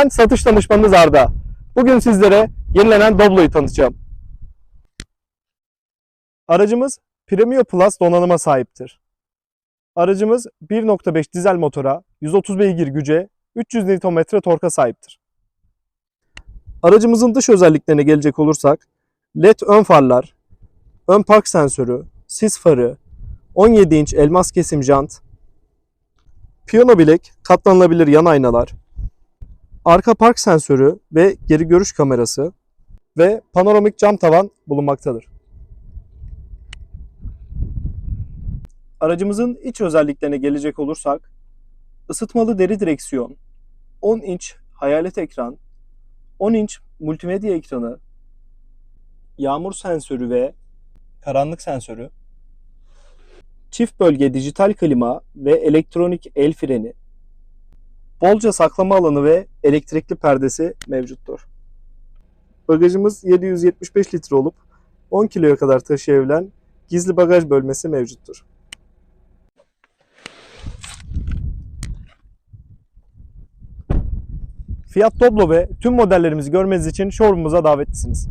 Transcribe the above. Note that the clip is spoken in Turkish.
Ben satış danışmanınız Arda. Bugün sizlere yenilenen Doblo'yu tanıtacağım. Aracımız Premio Plus donanıma sahiptir. Aracımız 1.5 dizel motora, 130 beygir güce, 300 Nm torka sahiptir. Aracımızın dış özelliklerine gelecek olursak, LED ön farlar, ön park sensörü, sis farı, 17 inç elmas kesim jant, piyano bilek, katlanılabilir yan aynalar, arka park sensörü ve geri görüş kamerası ve panoramik cam tavan bulunmaktadır. Aracımızın iç özelliklerine gelecek olursak, ısıtmalı deri direksiyon, 10 inç hayalet ekran, 10 inç multimedya ekranı, yağmur sensörü ve karanlık sensörü, çift bölge dijital klima ve elektronik el freni, bolca saklama alanı ve elektrikli perdesi mevcuttur. Bagajımız 775 litre olup 10 kiloya kadar taşıyabilen gizli bagaj bölmesi mevcuttur. Fiat Doblo ve tüm modellerimizi görmeniz için showroom'umuza davetlisiniz.